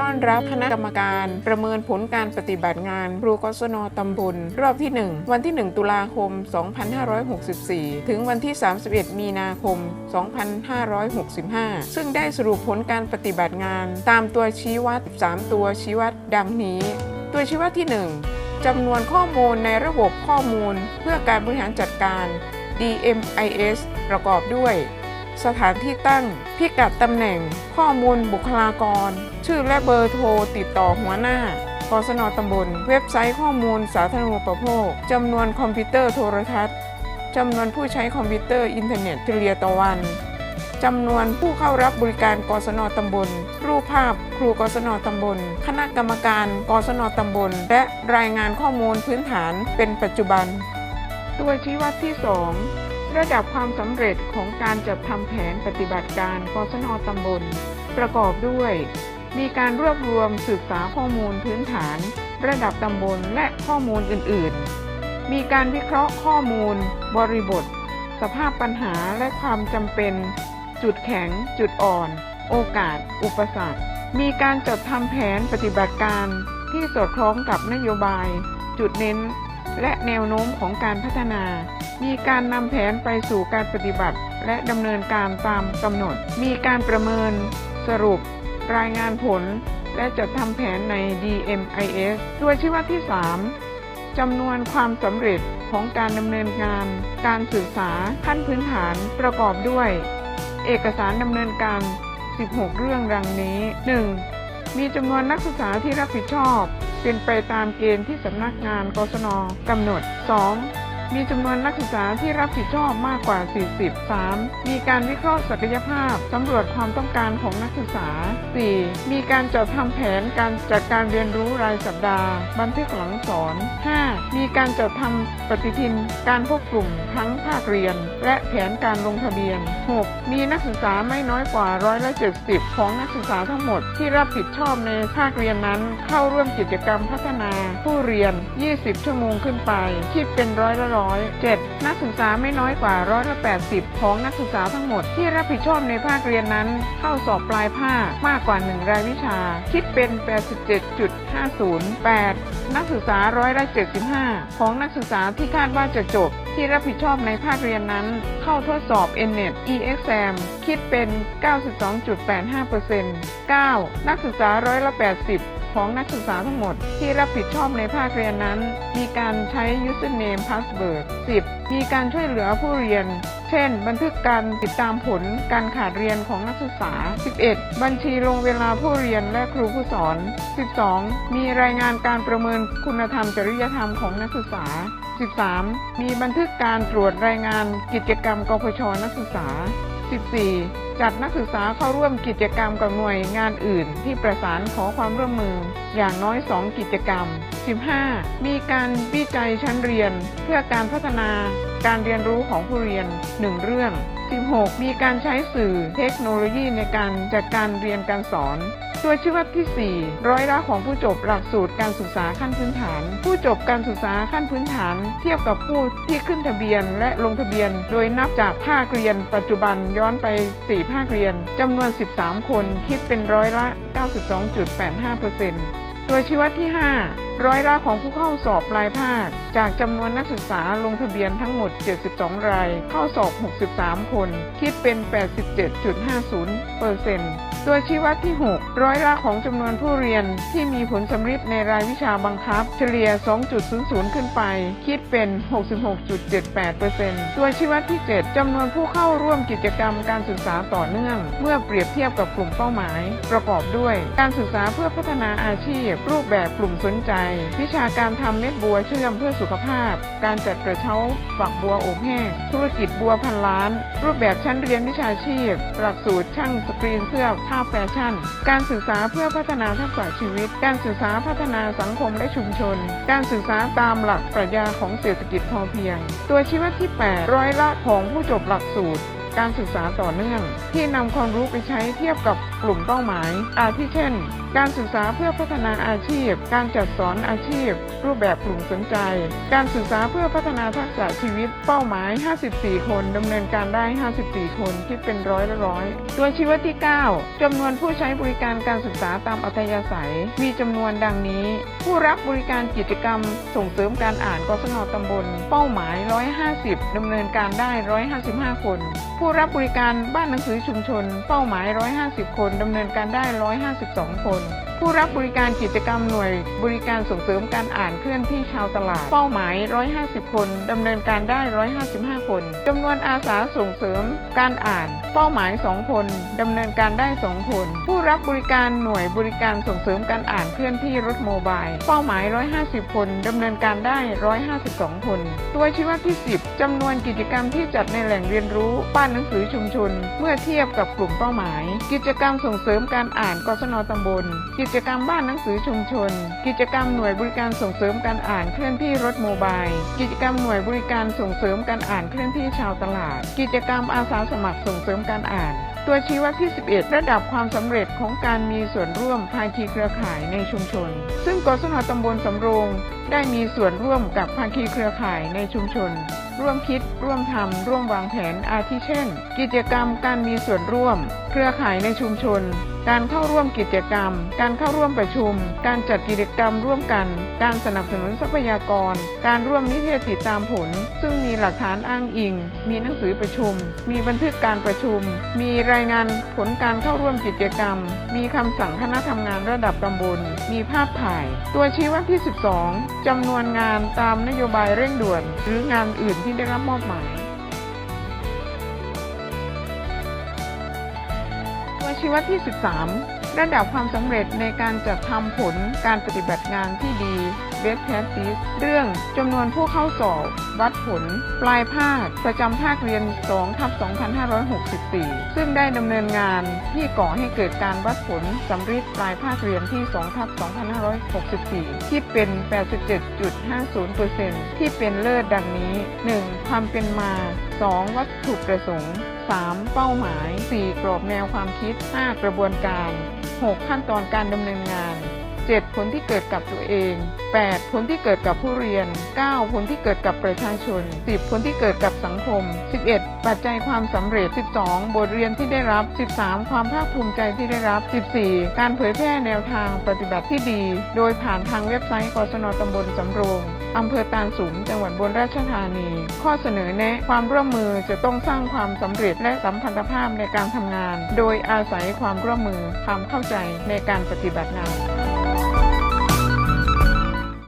ต้อนรับคณะกรรมการประเมินผลการปฏิบัติงานครูกศนตำบลรอบที่ 1 วันที่ 1 ตุลาคม 2564 ถึงวันที่ 31 มีนาคม 2565 ซึ่งได้สรุปผลการปฏิบัติงาน ตามตัวชี้วัด 3 ตัวชี้วัดดังนี้ ตัวชี้วัดที่ 1จำนวนข้อมูลในระบบข้อมูล เพื่อการบริหารจัดการ DMIS ประกอบด้วย สถานที่ตั้ง พิกัดตำแหน่ง ข้อมูลบุคลากร ชื่อและเบอร์โทรติดต่อหัวหน้ากศนตำบล เว็บไซต์ข้อมูลสาธารณูปโภคจำนวนคอมพิวเตอร์โทรทัศน์จำนวนผู้ใช้คอมพิวเตอร์อินเทอร์เน็ตเฉลี่ยต่อวันจำนวนผู้เข้ารับบริการกศนตำบล รูปภาพครูกศนตำบล คณะกรรมการกศนตำบล และรายงานข้อมูลพื้นฐานเป็นปัจจุบัน ตัวชี้วัดที่ 2 ระดับความสำเร็จของการจัดทำแผนปฏิบัติการกศนตำบล ประกอบด้วย มีการรวบรวมศึกษาข้อมูลพื้นฐาน ระดับตำบลและข้อมูลอื่น ๆ มีการวิเคราะห์ข้อมูล บริบท สภาพปัญหาและความจำเป็น จุดแข็ง จุดอ่อน โอกาส อุปสรรค มีการจัดทำแผนปฏิบัติการที่สอดคล้องกับนโยบาย จุดเน้น และแนวโน้มของการพัฒนา มีการนำแผนไปสู่การปฏิบัติ และดำเนินการตามกำหนด มีการประเมิน สรุป รายงานผล และจัดทำแผนใน DMIS ตัวชี้วัดที่ 3จำนวนความสำเร็จของการดำเนินงาน การศึกษาขั้นพื้นฐานประกอบด้วย เอกสารดำเนินการ 16 เรื่องดังนี้ 1. มีจำนวนนักศึกษาที่รับผิดชอบ เป็นไปตามเกณฑ์ที่สำนักงานกศนกำหนด 2. มีจำนวนนักศึกษาที่รับผิดชอบมากกว่า 40 3. มีการวิเคราะห์ศักยภาพสำรวจความต้องการของนักศึกษา 4. มีการจัดทำแผนการจัดการเรียนรู้รายสัปดาห์ บันทึกหลังสอน 5. มีการจัดทำปฏิทิน การพบกลุ่มทั้งภาคเรียน และแผนการลงทะเบียน 6. มีนักศึกษาไม่น้อยกว่าร้อยละ70 ของนักศึกษาทั้งหมดที่รับผิดชอบในภาคเรียนนั้น เข้าร่วมกิจกรรมพัฒนา ผู้เรียน 20 ชั่วโมงขึ้นไป คิดเป็นร้อยละร้อย 7. นักศึกษาไม่น้อยกว่าร้อยละ80 ของนักศึกษาทั้งหมดที่รับผิดชอบในภาคเรียนนั้น เข้าสอบปลายภาคมากกว่า 1 รายวิชา คิดเป็น 87.50 8. นักศึกษาร้อยละ75 ของนักศึกษาที่คาดว่าจะจบที่รับผิดชอบในภาคเรียนนั้น เข้าทดสอบ NNET e-exam คิดเป็น 92.85% 9. นักศึกษาร้อยละ80 ของนักศึกษาทั้งหมดที่รับผิดชอบในภาคเรียนนั้น มีการใช้ username password 10. มีการช่วยเหลือผู้เรียน เช่น บันทึกการติดตามผลการขาดเรียนของนักศึกษา 11. บัญชีลงเวลาผู้เรียนและครูผู้สอน 12. มีรายงานการประเมินคุณธรรมจริยธรรมของนักศึกษา 13. มีบันทึกการตรวจรายงานกิจกรรมกพชนักศึกษา 14. จัดนักศึกษาเข้าร่วมกิจกรรมกับหน่วยงานอื่น ที่ประสานขอความร่วมมือ อย่างน้อย 2 กิจกรรม 15. มีการวิจัยชั้นเรียน เพื่อการพัฒนาการเรียนรู้ของผู้เรียน 1 เรื่อง 16. มีการใช้สื่อเทคโนโลยีในการจัดการเรียนการสอน ตัวชี้วัดที่ 4 ร้อยละของผู้จบหลักสูตรการศึกษาขั้นพื้นฐาน ผู้จบการศึกษาขั้นพื้นฐาน เทียบกับผู้ที่ขึ้นทะเบียนและลงทะเบียน โดยนับจากภาคเรียน ปัจจุบันย้อนไป 4 ภาคเรียนจำนวน 13 คนคิดเป็นร้อยละ 92.85%ตัวชี้วัดที่ 5ร้อยละของผู้เข้าสอบปลายภาค จากจำนวนนักศึกษาลงทะเบียนทั้งหมด 72 ราย เข้าสอบ 63 คน คิดเป็น 87.50%ตัวชี้วัดที่ 6 ร้อยละของจำนวนผู้เรียนที่มีผลสำฤทธิ์ในรายวิชาบังคับ เฉลี่ย 2.00 ขึ้นไป คิดเป็น 66.78%ตัวชี้วัดที่ 7จำนวนผู้เข้าร่วมกิจกรรมการศึกษาต่อเนื่อง เมื่อเปรียบเทียบกับกลุ่มเป้าหมาย ประกอบด้วย การศึกษาเพื่อพัฒนาอาชีพ รูปแบบกลุ่มสนใจวิชาการทำเม็ดบัวเชื่อมเพื่อสุขภาพ การจัดกระเช้าฝักบัวอบแห้ง ธุรกิจบัวพันล้าน รูปแบบชั้นเรียนวิชาชีพ หลักสูตรช่างสกรีนเสื้อผ้าแฟชั่น การศึกษาเพื่อพัฒนาทักษะชีวิต การศึกษาพัฒนาสังคมและชุมชน การศึกษาตามหลักปรัชญาของเศรษฐกิจพอเพียง ตัวชี้วัดที่ 8 ร้อยละของผู้จบหลักสูตรการศึกษาต่อเนื่อง ที่นำความรู้ไปใช้เทียบกับ กลุ่มเป้าหมาย อาทิเช่น การศึกษาเพื่อพัฒนาอาชีพ การจัดสอนอาชีพ รูปแบบกลุ่มสนใจ การศึกษาเพื่อพัฒนาทักษะชีวิต เป้าหมาย 54 คนดำเนินการได้ 54 คนคิดเป็นร้อยละร้อยตัวชี้วัดที่ 9จำนวนผู้ใช้บริการการศึกษาตามอัธยาศัย มีจำนวนดังนี้ ผู้รับบริการกิจกรรม ส่งเสริมการอ่านกศนตำบล เป้าหมาย 150ดำเนินการได้ 155 คน ผู้รับบริการบ้านหนังสือชุมชน เป้าหมาย 150 คนดำเนินการได้ 152 คน ผู้รับบริการกิจกรรมหน่วย บริการส่งเสริมการอ่านเคลื่อนที่ชาวตลาด เป้าหมาย 150 คนดำเนินการได้ 155 คนจำนวนอาสาส่งเสริมการอ่าน เป้าหมาย 2 คนดำเนินการได้ 2 คน ผู้รับบริการหน่วยบริการส่งเสริมการอ่านเคลื่อนที่รถโมบาย เป้าหมาย 150 คนดำเนินการได้ 152 คน ตัวชี้วัดที่ 10จำนวนกิจกรรมที่จัดในแหล่งเรียนรู้บ้านหนังสือชุมชน เมื่อเทียบกับกลุ่มเป้าหมาย กิจกรรมส่งเสริมการอ่านกศนตำบลกิจกรรมบ้านหนังสือชุมชน กิจกรรมหน่วยบริการส่งเสริมการอ่านเคลื่อนที่รถโมบาย กิจกรรมหน่วยบริการส่งเสริมการอ่านเคลื่อนที่ชาวตลาด กิจกรรมอาสาสมัครส่งเสริมการอ่าน ตัวชี้วัดที่ 11 ระดับความสำเร็จของการมีส่วนร่วมภาคีเครือข่ายในชุมชน ซึ่งกศนตำบลสำโรงได้มีส่วนร่วมกับภาคีเครือข่ายในชุมชน ร่วมคิด ร่วมทำร่วมวางแผนอาทิเช่น กิจกรรมการมีส่วนร่วม เครือข่ายในชุมชน การเข้าร่วมกิจกรรม การเข้าร่วมประชุม การจัดกิจกรรมร่วมกัน การสนับสนุนทรัพยากร การร่วมนิเทศติดตามผล ซึ่งมีหลักฐานอ้างอิง มีหนังสือประชุม มีบันทึกการประชุม มีรายงานผลการเข้าร่วมกิจกรรม มีคำสั่งคณะทำงานระดับตำบล มีภาพถ่าย ตัวชี้วัดที่ 12จำนวนงานตามนโยบายเร่งด่วน หรืองานอื่นที่ได้รับมอบหมาย ชีวัดที่ 13 ระดับความสำเร็จในการจัดทำผลการปฏิบัติงานที่ดี Best Practice เรื่องจำนวนผู้เข้าสอบ วัดผล ปลายภาค ประจำภาคเรียน2ทับ2564 ซึ่งได้ดำเนินงานที่ก่อให้เกิดการวัดผลสำริดปลายภาคเรียนที่2ทับ2564 ที่เป็น 87.50%ที่เป็นเลิศดังนี้ 1. ความเป็นมา 2. วัตถุประสงค์ 3. เป้าหมาย 4. กรอบแนวความคิด 5. กระบวนการ 6. ขั้นตอนการดำเนินงาน 7. ผลที่เกิดกับตัวเอง 8. ผลที่เกิดกับผู้เรียน 9. ผลที่เกิดกับประชาชน 10. ผลที่เกิดกับสังคม 11. ปัจจัยความสำเร็จ 12. บทเรียนที่ได้รับ 13. ความภาคภูมิใจที่ได้รับ 14. การเผยแพร่แนวทางปฏิบัติที่ดี โดยผ่านทางเว็บไซต์กศนตำบลสำโรงอำเภอตาลสูงจังหวัดบนราชธานี ข้อเสนอแนะความร่วมมือจะต้องสร้างความสำเร็จและสัมพันธภาพในการทำงาน โดยอาศัยความร่วมมือความเข้าใจในการปฏิบัติงาน